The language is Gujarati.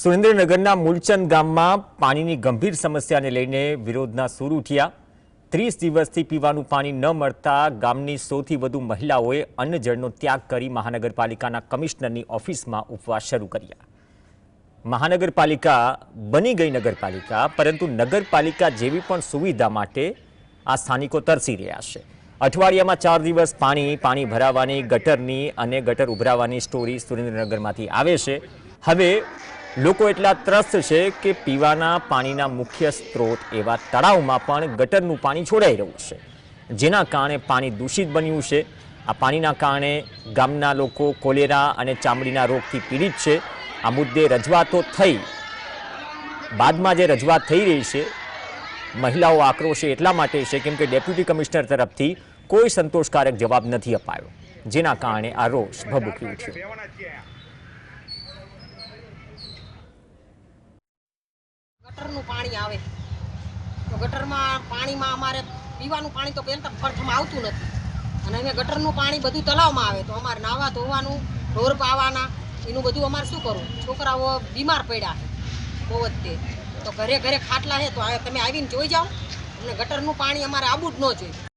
સુરેન્દ્રનગરના મૂલચંદ ગામમાં પાણીની ગંભીર સમસ્યાને લઈને વિરોધના સૂર ઉઠ્યા. ત્રીસ દિવસથી પીવાનું પાણી ન મળતા ગામની સૌથી વધુ મહિલાઓએ અન્નજળનો ત્યાગ કરી મહાનગરપાલિકાના કમિશનરની ઓફિસમાં ઉપવાસ શરૂ કર્યા. મહાનગરપાલિકા બની ગઈ નગરપાલિકા, પરંતુ નગરપાલિકા જેવી પણ સુવિધા માટે આ સ્થાનિકો તરસી રહ્યા છે. અઠવાડિયામાં ચાર દિવસ પાણી પાણી ભરાવાની ગટરની અને ગટર ઉભરાવાની સ્ટોરી સુરેન્દ્રનગરમાંથી આવે છે. હવે લોકો એટલા ત્રસ્ત છે કે પીવાના પાણીના મુખ્ય સ્ત્રોત એવા તળાવમાં પણ ગટરનું પાણી છોડાઈ રહ્યું છે. જેના કારણે પાણી દૂષિત બન્યું છે. આ પાણીના કારણે ગામના લોકો કોલેરા અને ચામડીના રોગથી પીડિત છે. આ મુદ્દે રજૂઆતો થઈ. બાદમાં જે રજૂઆત થઈ રહી છે, મહિલાઓ આક્રોશે એટલા માટે છે કેમ કે ડેપ્યુટી કમિશનર તરફથી કોઈ સંતોષકારક જવાબ નથી અપાયો. જેના કારણે આ રોષ ભભૂકી ઉઠ્યો. ગટરનું પાણી આવે. તો ગટરમાં પાણીમાં અમારે પીવાનું પાણી તો પહેલાં પ્રથમ આવતું નથી. અને અમે ગટરનું પાણી બધું તલાવમાં આવે. તો અમારે નાવા ધોવાનું, ઢોર પાવાના, એનું બધું અમારે શું કરવું? છોકરાઓ બીમાર પડ્યા છે. બહુ જ તે. તો ઘરે ઘરે ખાટલા છે. તો તમે આવીને જોઈ જાઓ. અને ગટરનું પાણી અમારે આવવું જ ન જોઈએ.